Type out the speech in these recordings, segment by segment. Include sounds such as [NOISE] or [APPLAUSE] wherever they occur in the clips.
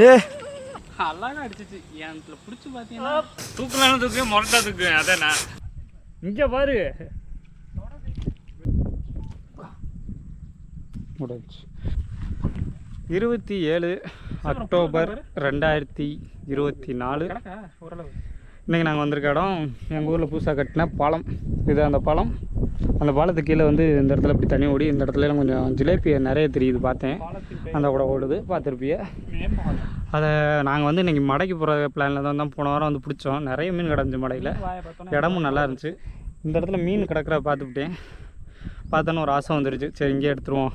ஏ. அழகா அடிச்சிச்சு. என் பிடிச்சி பார்த்தீங்கன்னா தூக்கலாம் தூக்குவேன் முரட்டா தூக்குவேன். அதான்? நான் இங்கே பாரு. முடிஞ்சு இருபத்தி ஏழு அக்டோபர் ரெண்டாயிரத்தி இருபத்தி நாலு. ஓரளவு. இன்றைக்கி நாங்கள் வந்திருக்க இடம் எங்கள் ஊரில் புதுசாக கட்டின பாலம். இது அந்த பாலம். அந்த பாலத்துக்கு கீழே வந்து இந்த இடத்துல இப்படி தண்ணி ஓடி இந்த இடத்துல எல்லாம் கொஞ்சம் ஜிலேபியை நிறைய தெரியுது பார்த்தேன். அந்த கூட ஓடுது பார்த்துருப்பிய. அதை நாங்கள் வந்து இன்றைக்கி மடைக்கு போகிற பிளானில் தான் தான் போன வாரம் வந்து பிடிச்சோம். நிறைய மீன் கிடந்துச்சு மடையில். இடமும் நல்லா இருந்துச்சு. இந்த இடத்துல மீன் கிடக்கிற பார்த்துக்கிட்டேன் பார்த்தோன்னு ஒரு ஆசை வந்துருச்சு. சரி இங்கே எடுத்துருவோம்.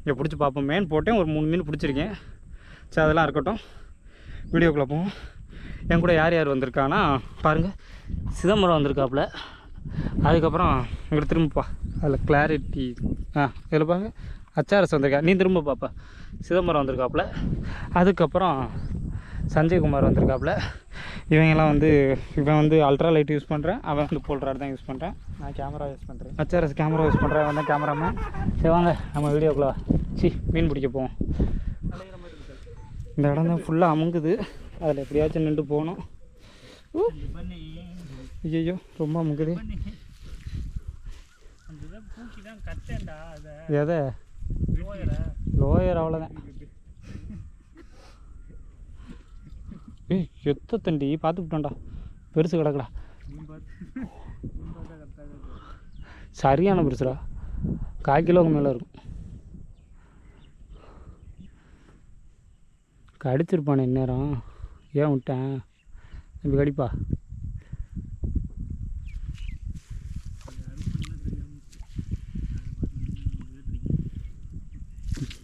இங்கே பிடிச்சி பார்ப்போம். மேன் போட்டேன். ஒரு மூணு மீன் பிடிச்சிருக்கேன். சரி அதெல்லாம் இருக்கட்டும். வீடியோக்குள்ளே போவோம். என் கூட யார் யார் வந்திருக்காங்கன்னா பாருங்கள் சிதம்பரம் வந்திருக்காப்புல. அதுக்கப்புறம் இங்கிட்ட திரும்பப்பா. அதில் கிளாரிட்டி ஆ இதில் பாருங்க அச்சாரஸ் வந்திருக்கா. நீ திரும்ப பாப்பா. சிதம்பரம் வந்திருக்காப்புல. அதுக்கப்புறம் சஞ்சய்குமார் வந்திருக்காப்புல. இவங்கெல்லாம் வந்து இவன் வந்து அல்ட்ரா லைட் யூஸ் பண்ணுறேன் அவன் வந்து போல்ட்ராட் தான் யூஸ் பண்ணுறேன் நான் கேமரா யூஸ் பண்ணுறேன் அச்சாரஸ் கேமரா யூஸ் பண்ணுறேன் அவன் தான் கேமராமேன் சரி வாங்க நம்ம வீடியோக்குள்ள சி மீன் பிடிக்க போவோம். இந்த இடம் தான் ஃபுல்லாக அமுங்குது. அதில் எப்படியாச்சும் நின்று போகணும். ஐயோ ரொம்ப அதை எதை? லோயரை அவ்வளோதான் ஏய் எத்த தண்டி? பார்த்து விட்டோம்டா பெருசு கிடக்குடா. சரியான பெருசுடா. கால் கிலோவுக்கு மேலே இருக்கும். கடிச்சிருப்பானே இந்நேரம். ஏன் விட்டேன்? தம்பி கடிப்பா.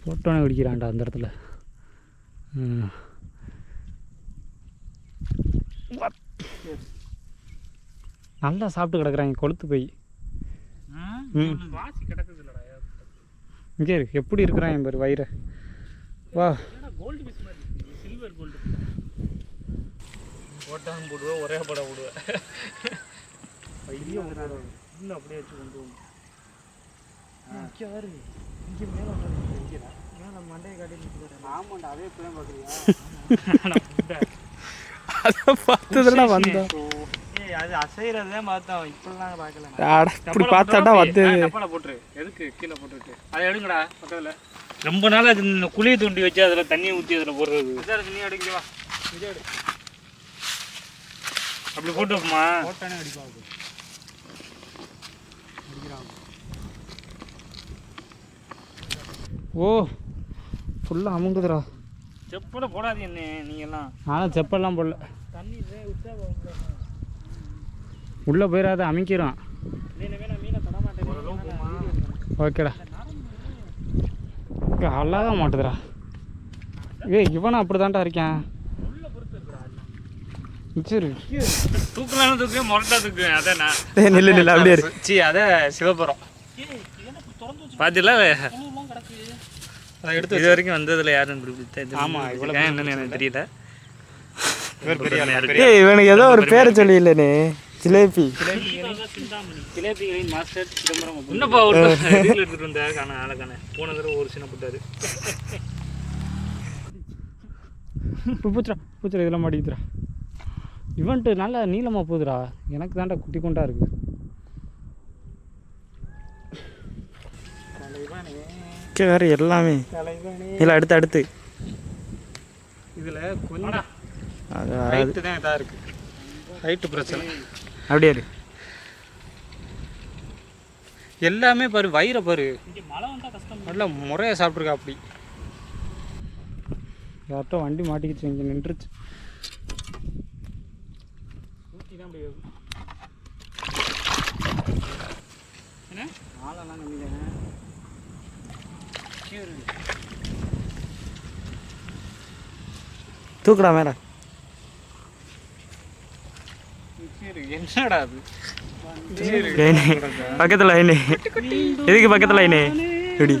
போட்டோன்னே கடிக்கிறான்டா அந்த இடத்துல. நல்லா சாப்பிட்டு கிடக்குறாங்க கொளுத்து போய். இங்கே இரு எப்படி இருக்கிறான் பாரு வயிறு. வா கோல்டு பீஸ் மாதிரி சில்வர் கோல்டு போட்டாலும் போடுவேன் ஒரே படம் போடுவேன். இன்னும் அப்படியே வச்சு கொண்டு போகணும் இங்கே மேலே இங்கே மேலே மண்டையை காட்டி நிற்கிறேன் ஆமாண்டா அதே இப்பதான் பார்க்குறியா அதை பார்த்ததுல வந்தோம். ஏய் அது அசைறதே பார்த்தோம் இப்படிலாம் பார்க்கல இப்படி பார்த்தாடா வந்து போட்டுரு. எதுக்கு கீழே போட்டுருக்கு அதை எடுங்கடா பக்கத்தில். ரொம்ப நாள் அது குழியை தூண்டி வச்சு அதில் தண்ணியை ஊற்றி அதில் போடுறது. நீ எடுங்க வா. அப்படி போட்டு வைப்போமா? போட்டானே அடிப்பாங்க. ஓ ஃபுல்லாக அமுங்குதுடா. செப்பல போடாதீங்க என்ன நீங்கெல்லாம். நானும் செப்பல்லாம் போடல. தண்ணி உள்ளே போயிடாத மாட்டேன். ஓகேடா. அழகாக மாட்டுதுடா. ஏய் இவனும் அப்படி தான்டா இருக்கேன். சரி தூக்கலாம் தூக்குவேன் முரட்டா தூக்குவேன் அதான்? நில்லு நில்லு அப்படியே சி அதே சிவபுரம். பாத்தில அதை எடுத்து இது வரைக்கும் வந்ததுல யாரும் இப்படி ஆமா, இவ்வளவு ஏன் என்னன்னு எனக்கு தெரியல. ஏய் இவனுக்கு ஏதோ ஒரு பேரை சொல்லியில்லனே. ஜிலேபி. ஜிலேபிகளின் மாஸ்டர் சிதம்பரம் என்னப்பா ஒரு எடுத்துட்டு வந்தா காண ஆளை காண. போன தடவை ஒரு சின்ன போட்டாரு. பூச்சுரா பூச்சுரா இதெல்லாம் மாட்டிக்குதுடா. இவன்ட்டு நல்லா நீளமாக போகுதுடா. எனக்கு தான்டா குட்டி கொண்டா இருக்கு. வேறு எல்லாமே. இல்லை அடுத்து அடுத்து. இதில் கொஞ்சம் அது வராது ஹைட்டு தான் இதாக இருக்கு. ஹைட்டு பிரச்சனை. அப்படியே எல்லாமே பாரு வயிறை பாரு. இங்கே மழை வந்தா கஷ்டம் நல்லா முறையாக சாப்பிட்ருக்கா அப்படி. யார்கிட்ட வண்டி மாட்டிக்கிச்சு இங்கே நின்றுச்சு. தான் அப்படி என்ன ஆளெல்லாம் கம்மிதானே தூக்குடா மேலே சரி என்னடா அது பக்கத்தில் லைனே எதுக்கு பக்கத்தில் லைனே எப்படி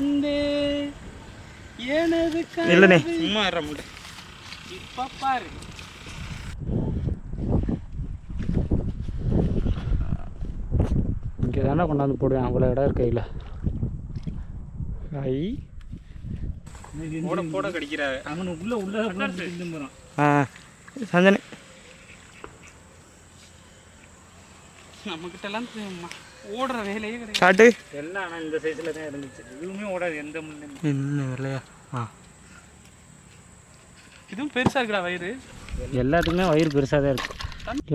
இல்லைண்ணே சும்மா இப்ப பாரு இங்கே தானே கொண்டாந்து போடுவேன். அவ்வளோ இடம் இருக்கு கையில் ஐ. போட போட கடிக்கிறாரு. அவனு உள்ள உள்ள ஆ சஞ்சனி. நம்மக்கிட்டலாம் ஓடுற வேலையே கிடையாது. காட்டு எல்லாம் ஆனால் இந்த சைஸில் தான் இருந்துச்சு. எதுவுமே ஓடாது எந்த முன்னும் என்ன இல்லையா ஆ. இதுவும் பெருசா இருக்குடா வயிறு. எல்லாத்துக்குமே வயிறு பெருசாக தான் இருக்கு.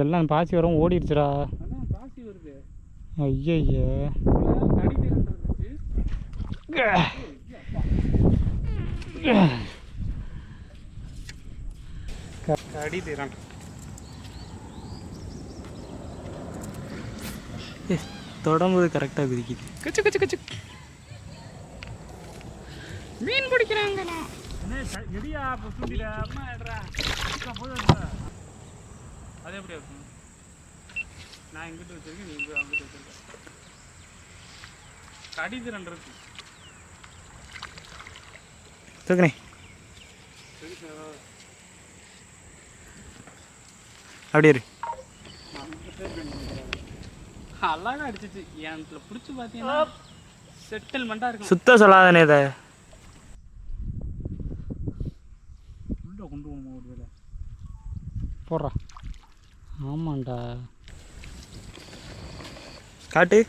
எல்லாம் பாசி வரும் ஓடிடுச்சுடா. ஐயய்ய கடி தீரான் தொடங்குது கரெக்டாக குதிக்குது. கச்சு கச்சு கச்சு. மீன் எடுறா. அது எப்படி இருக்கும்? நான் இங்கிட்டு வச்சிருக்கேன் நீ அங்கிட்டு வச்சிருக்க. கடிது ரெண்டு இருக்கு தூக்குனே. அப்படியே இரு. அழகா அடிச்சிச்சு. என் பிடிச்சி பார்த்தீங்கன்னா செட்டில்மெண்ட்டாக இருக்கும் சுத்த சொல்லாதனே இதை. உள்ள கொண்டு போகணும் ஒரு வேலை போடுறா. ஆமாண்டா காட்டு போச்சு உள்ள உள்ள போ மீன்லாம் போயிட்டு இருந்தோம் இந்த ஆட்ட ஆட்டினா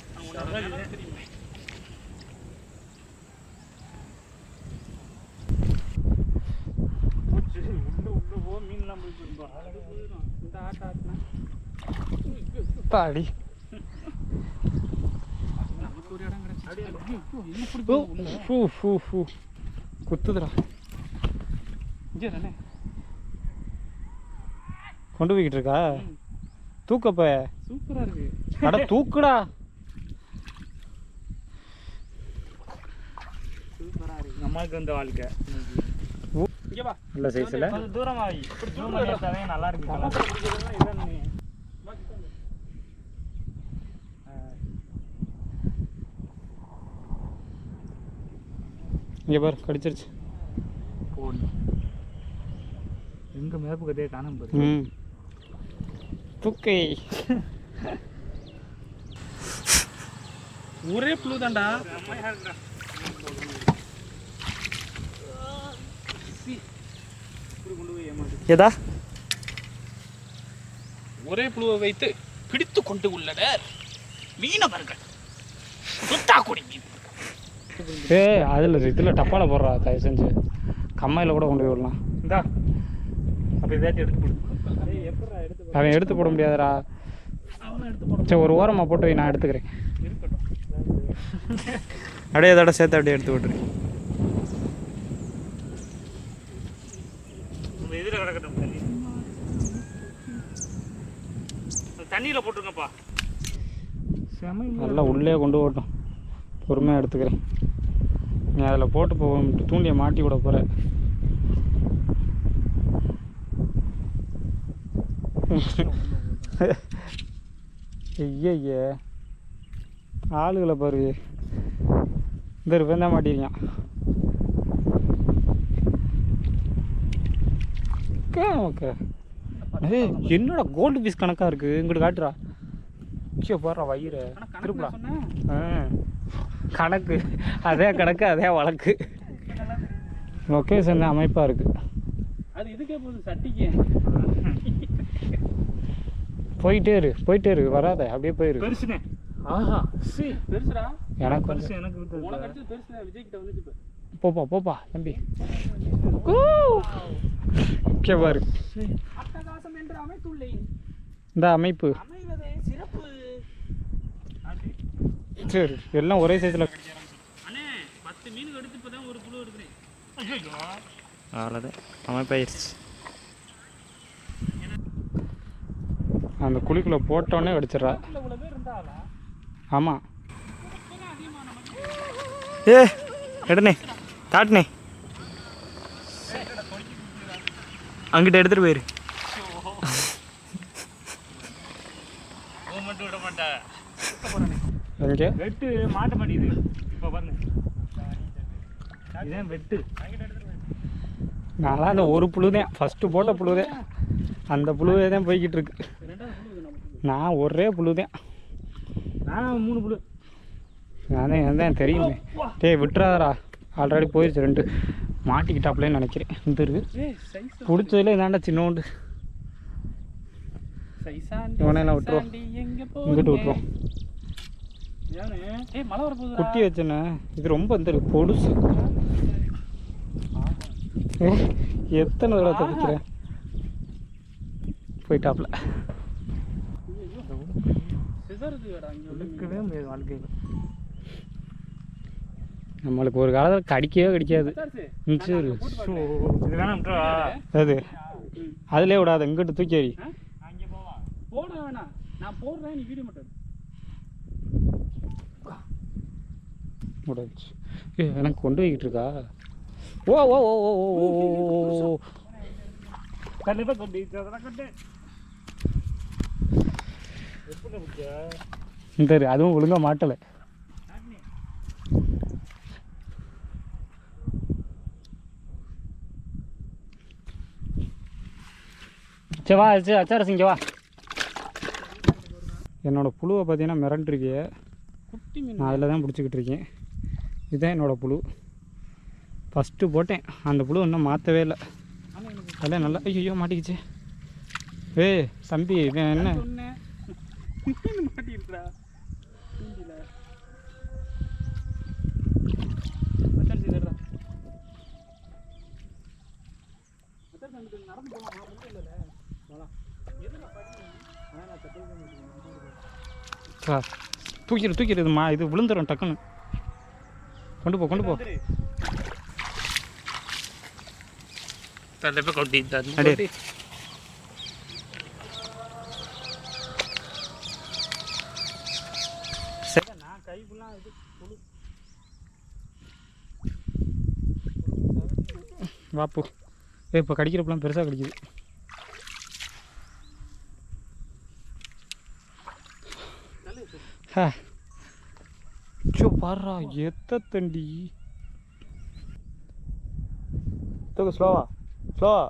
பாடி. குத்துதுடா. கொண்டு போய்கிட்டு இருக்கா? தூக்கப்ப சூப்பராக இருக்கு. அட தூக்குடா சூப்பராக இருக்கு நம்மளுக்கு வந்த வாழ்க்கை. நல்ல சைஸில் கொஞ்சம் தூரமாக நல்லா இருக்கு இங்கே பாரு கடிச்சிருச்சு. போடு. எங்க மேப்பு கதையை காணாம தூக்கை. ஒரே புழு தான்டா. எதா ஒரே புழுவை வைத்து பிடித்து கொண்டு உள்ளனர் மீனவர்கள். சுத்தாக்குடி மீன். ஏ அதில் இதில் டப்பாவில் போடுறா தயவு செஞ்சு. கம்மாயில் கூட கொண்டு போய் விடலாம். இந்தா அப்போ இதாச்சும் எடுத்து போடு அவன் எடுத்து போட முடியாதுடா. சரி ஒரு ஓரமாக போட்டு வை, நான் எடுத்துக்கிறேன். இருக்கட்டும். அப்படியே அதோட சேர்த்து அப்படியே எடுத்து விட்ரு இந்த இதில் கிடக்கட்டும் தண்ணி அந்த தண்ணியில் போட்டுருங்கப்பா. நல்லா உள்ளே கொண்டு போட்டோம் பொறுமையாக எடுத்துக்கிறேன். நீ அதில் போட்டு போக தூண்டியை மாட்டி விட போகிற ஐயய்ய ஆளுகளை பாரு. இந்த இருப்பேன் தான் மாட்டிருக்கான் ஓகே ஏய் என்னடா கோல்டு பீஸ் கணக்காக இருக்குது இங்கிட்டு காட்டுறா கீழே போடுறா வயிறு. திருப்படா ஆ. கணக்கு. அதே கணக்கு அதே வழக்கு. லொக்கேஷன் அமைப்பாக இருக்குது அது இதுக்கே போகுது சட்டிக்கு. போயிட்டே இரு போயிட்டே இரு வராத அப்படியே போயிரு. பெருசுனே. ஆஹா சி. பெருசுடா. எனக்கு பெருசு எனக்கு உனக்கு விட்டு அடிச்சது பெருசுடா விஜய் கிட்ட வந்துச்சு இப்ப. போப்பா போப்பா தம்பி. கே. பாரு. இந்த அமைப்பு. அமைவதே சிறப்பு. சரி எல்லாம் ஒரே சைஸில் அண்ணே பத்து மீன் எடுத்து இப்பதான் ஒரு புழு எடுக்கிறேன். ஐயோ அவ்வளோதான் அமைப்பாயிருச்சு. அந்த குழிக்குள்ளே போட்டோன்னே இருந்தாளா? ஆமாம் ஏ எடுனே காட்டுனே அங்கிட்ட எடுத்துகிட்டு போயிரு. மட்டும் விட மாட்டா. எங்கே? வெட்டு மாட்ட மாட்டேங்குது. இப்போ பாருங்க. இதான் வெட்டு. நான்லாம் அந்த ஒரு புழு தான் ஃபஸ்ட்டு போட்ட புழு தான் அந்த புழுவே தான் போய்கிட்டு இருக்கு நான் ஒரே புழு தான் நான் மூணு புழு. நானே தான் தெரியுமே. டேய் விட்டுறாதடா. ஆல்ரெடி போயிடுச்சு ரெண்டு. மாட்டிக்கிட்டாப்லேன்னு நினைக்கிறேன். இந்த இருக்கு பிடிச்சதுல இதாண்டா சின்னோண்டு. சைஸாண்டி குட்டி வச்சேண்ணே இது ரொம்ப இந்த பொடுசு. எத்தனை தடவை தப்பிக்கிறேன்? போயிட்டாப்ல. நம்மளுக்கு ஒரு காலத்தில் கடிக்கவே கிடைக்காது. அது. அதிலே விடாது இங்கிட்டு தூக்கி அறி போட வேணாம் நான் போடுறேன் நீ வீடியோ மட்டும் எனக்கு கொண்டு போய்கிட்டு இருக்கா? ஓ ஓ ஓ ஓ ஓ ஓ ஓ கண்டிப்பாக கொண்டு கொண்டு. சரி அதுவும் ஒழுங்காக மாட்டலை. சரி வா சரி அச்சாரசிங்க வா. என்னோட புழுவை பார்த்தீங்கன்னா மிரண்டிருக்கிய குட்டி மீன். நான் அதில் தான் பிடிச்சிக்கிட்டு இருக்கேன். இதுதான் என்னோடய புழு. ஃபஸ்ட்டு போட்டேன். அந்த புழு இன்னும் மாற்றவே இல்லை. அதெல்லாம் நல்லா ஐயோ மாட்டிக்கிச்சு. ஏய் தம்பி என்ன சொன்னேன் மீன் மாட்டிருக்குடா மூஞ்சில அச்சார் சிதறா அச்சார் அங்கிட்டு நடந்து போலாம் நான் ஒன்றும் இல்லைல்ல போலாம் எதுல படி ஆ நான் தட்டு ஆ, தூக்கிடு தூக்கிடு இது மா இது விழுந்துடும் டக்குன்னு. கொண்டு போ கொண்டு போ. கண்டிப்பா கொட்டி அடே. வாப்பு இப்போ கடிக்கிறப்பெல்லாம் பெருசாக கடிக்குது. ஹோ பாரா எத்த தண்டி தூக்கு ஸ்லோவா ஸ்லோவா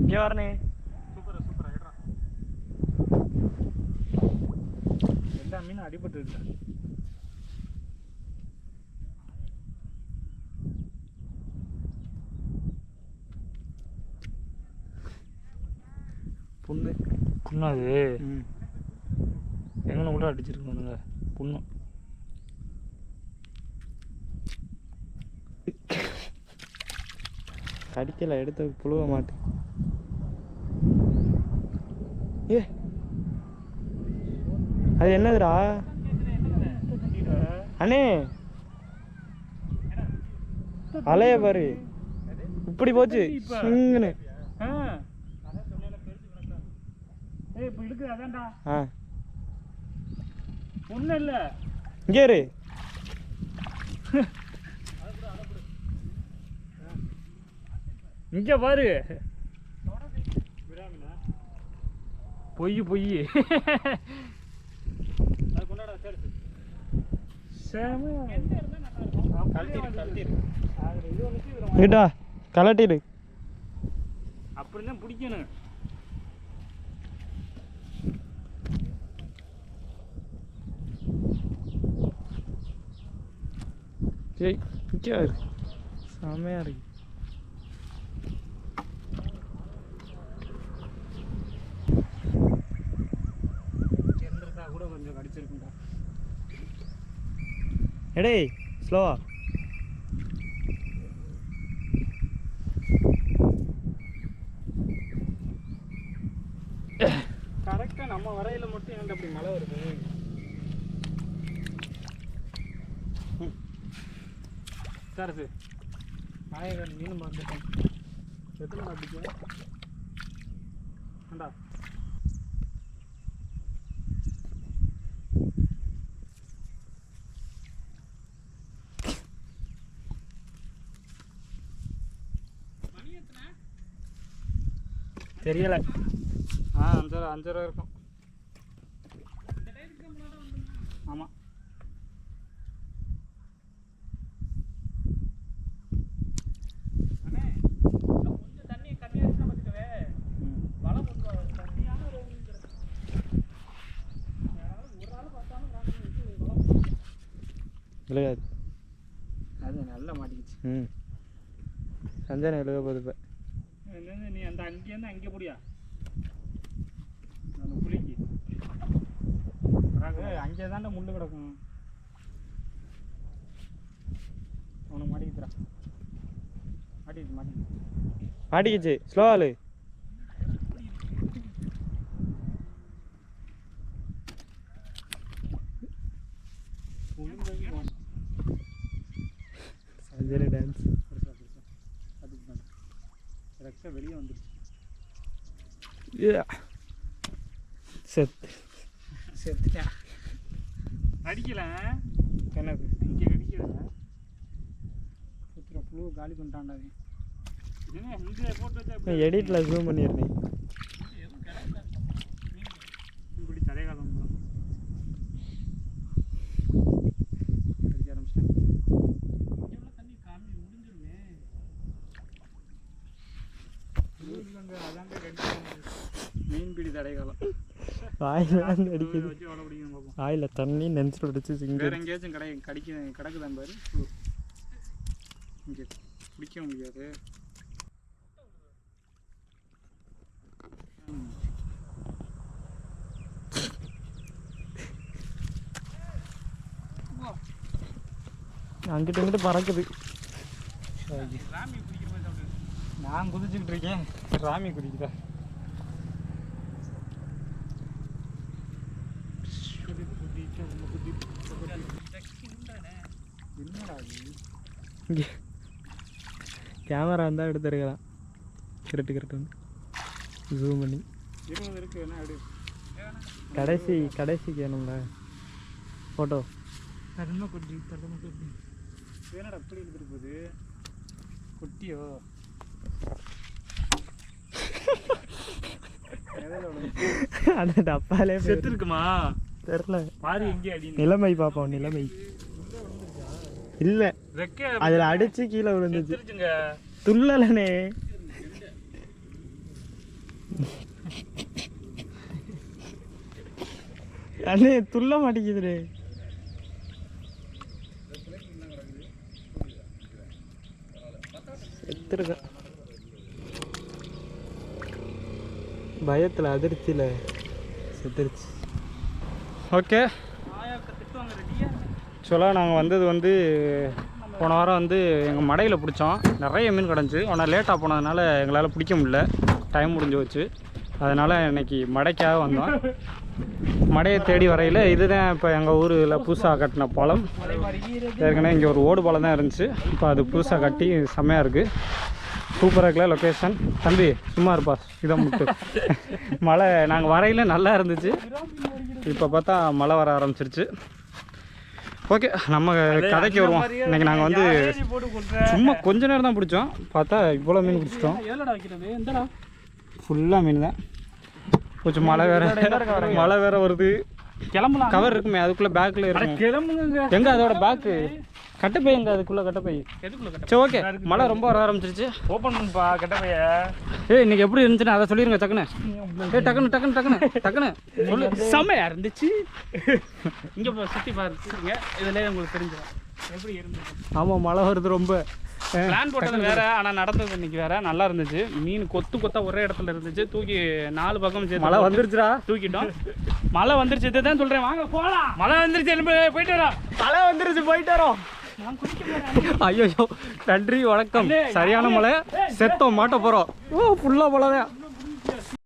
இங்கே வரணே எல்லா மீன் அடிபட்டு இருக்கேன் புண்ணு. புண்ணா அது எங்கன கூட அடிச்சிருக்கானுங்க. புண்ணு. கடிக்கல எடுத்து புழுவ மாட்டு ஏ. அது என்னதுடா? அண்ணே. அலைய பாரு. இப்படி போச்சு. சிங்குன்னு ஆ ஏய் இப்போ இழுக்குது அதான்டா. ஆ. ஒன்றும் இல்லை. இங்கே இரு. இங்க பாரு. பொய் பொய். கலட்டிடு. அப்படிதான் பிடிக்கணும். ജയ് എനിക്ക് സമയം അറിയും സ്ലോവാ சார் நாயகன் மீன் வந்துட்டேன். எத்தனை மாட்டிக்க ஏண்டா தெரியல. ஆ அஞ்சரை அஞ்சரை இருக்கும் ஆமாம் அண்ணே இன்னும் கொஞ்சம் தண்ணி கம்மியாக இருக்குன்னா பார்த்துக்கவே வலை போட்டு தண்ணியான ரோமிங்கிற விழுகாது அது நல்லா மாட்டிக்கிச்சு. ம். சஞ்சனை விழுக போகுது இப்போ. நீ அந்த அங்கேருந்து அங்கே போடியா? அந்த புளிக்கு அங்கே தாண்டா முள்ளு கிடக்கும். அவனுக்கு மாட்டிக்கிட்டுறா மாட்டிக்கிட்டு மாட்டிக்கிட்டு மாட்டிக்கிச்சு. ஸ்லோவாலு சஞ்சனை டான்ஸ் அதுக்கு தான் கரெக்டாக வெளியே வந்துருச்சு செத்து செத்துட்டேன் அடிக்கல என்னது இங்கே அடிக்கல சுற்றுற புழு காலி வச்சா எடிட்டில் ஜூம் பண்ணிடுறேன் மீன்பிடி தடைகாலம் வாயில் அடிக்குது வாயில் தண்ணி நெஞ்சில் பிடிச்சி சிங்க வேற எங்கேயாச்சும் கடை கடிக்க கிடக்குதான் பாரு. இங்கே பிடிக்க முடியாது. அங்கிட்ட இங்கிட்டு பறக்குது நான் குதிச்சுக்கிட்டு இருக்கேன் ராமி குடிக்குதா என்னடா இது இங்கே [LAUGHS] கேமரா இருந்தால் எடுத்துருக்கலாம். கரெக்டு கரெக்டு ஜூம் பண்ணி. கடைசி கடைசிக்கு வேணும்ல ஃபோட்டோ தரும கொட்டி தரும கொட்டி. என்னடா அப்படி எடுத்துட்டு போகுது. குட்டியோ? [LAUGHS] அந்த டப்பாலே செத்து இருக்குமா தெரில பாரு எங்கே அடி நிலைமை பார்ப்போம் நிலைமை. இல்லை. அதில் அடிச்சு கீழே விழுந்துச்சு. துள்ளலனே. அண்ணே துள்ள மாட்டேங்குதுடே. செத்துருக்கேன். பயத்தில் அதிர்ச்சியில் செத்துருச்சு. ஓகே. ஆக்சுவலாக நாங்கள் வந்தது வந்து போன வாரம் வந்து எங்கள் மடையில் பிடிச்சோம். நிறைய மீன் கிடஞ்சி ஆனால் லேட்டாக போனதுனால எங்களால் பிடிக்க முடியல. டைம் முடிஞ்சு வச்சு அதனால் இன்னைக்கு மடைக்காக வந்தோம். மடையை தேடி வரையில் இதுதான் இப்போ எங்கள் ஊரில் புதுசாக கட்டின பாலம். ஏற்கனவே இங்கே ஒரு ஓடு பாலம் தான் இருந்துச்சு. இப்போ அது புதுசாக கட்டி செம்மையாக இருக்குது சூப்பராக இருக்குல்ல லொக்கேஷன் தம்பி சும்மா இருப்பா. இதை மட்டும் மழை நாங்கள் வரையில் நல்லா இருந்துச்சு. இப்போ பார்த்தா மழை வர ஆரம்பிச்சிருச்சு. ஓகே நம்ம கதைக்கு வருவோம். இன்னைக்கு நாங்கள் வந்து சும்மா கொஞ்ச நேரம் தான் பிடிச்சோம். பார்த்தா இவ்வளோ மீன் பிடிச்சிட்டோம். ஃபுல்லாக மீன் தான். கொஞ்சம் மழை வேற. மழை வேற வருது. கிளம்பலாம். கவர் இருக்குமே அதுக்குள்ளே பேக்கில் இருக்கும். கிளம்புங்க. எங்க அதோட பேக்கு கட்டப்பை எங்க? அதுக்குள்ளே கட்டப்பை. எதுக்குள்ள கட்ட சரி ஓகே. மழை ரொம்ப வர ஆரம்பிச்சிருச்சு. ஓப்பன் பண்ணுப்பா கெட்ட பைய ஏய் இன்னைக்கு எப்படி இருந்துச்சுன்னு அதை சொல்லிருங்க டக்குன்னு. ஏய் டக்குன்னு டக்குன்னு டக்குன்னு டக்குன்னு. சொல்லு. செம்மையா இருந்துச்சு. இங்க போ சுத்தி பாருங்க. இதுல உங்களுக்கு தெரிஞ்சிடும். எப்படி இருந்துச்சு. ஆமாம் மழை வருது ரொம்ப. பிளான் போட்டது வேற ஆனா நடந்தது இன்னைக்கு வேற. நல்லா இருந்துச்சு. மீன் கொத்து கொத்தா ஒரே இடத்துல இருந்துச்சு. தூக்கி நாலு பக்கம் மழை வந்துருச்சுடா. தூக்கிட்டோம். மழை வந்துருச்சு தான் சொல்றேன். வாங்க போலாம். மழை வந்துருச்சு போயிட்டு வரோம். மழை வந்துருச்சு போயிட்டு வரோம். [LAUGHS] ஐயோ நன்றி வணக்கம். சரியான மழை. செத்தோம் மாட்ட போகிறோம் ஓ ஃபுல்லாக மழை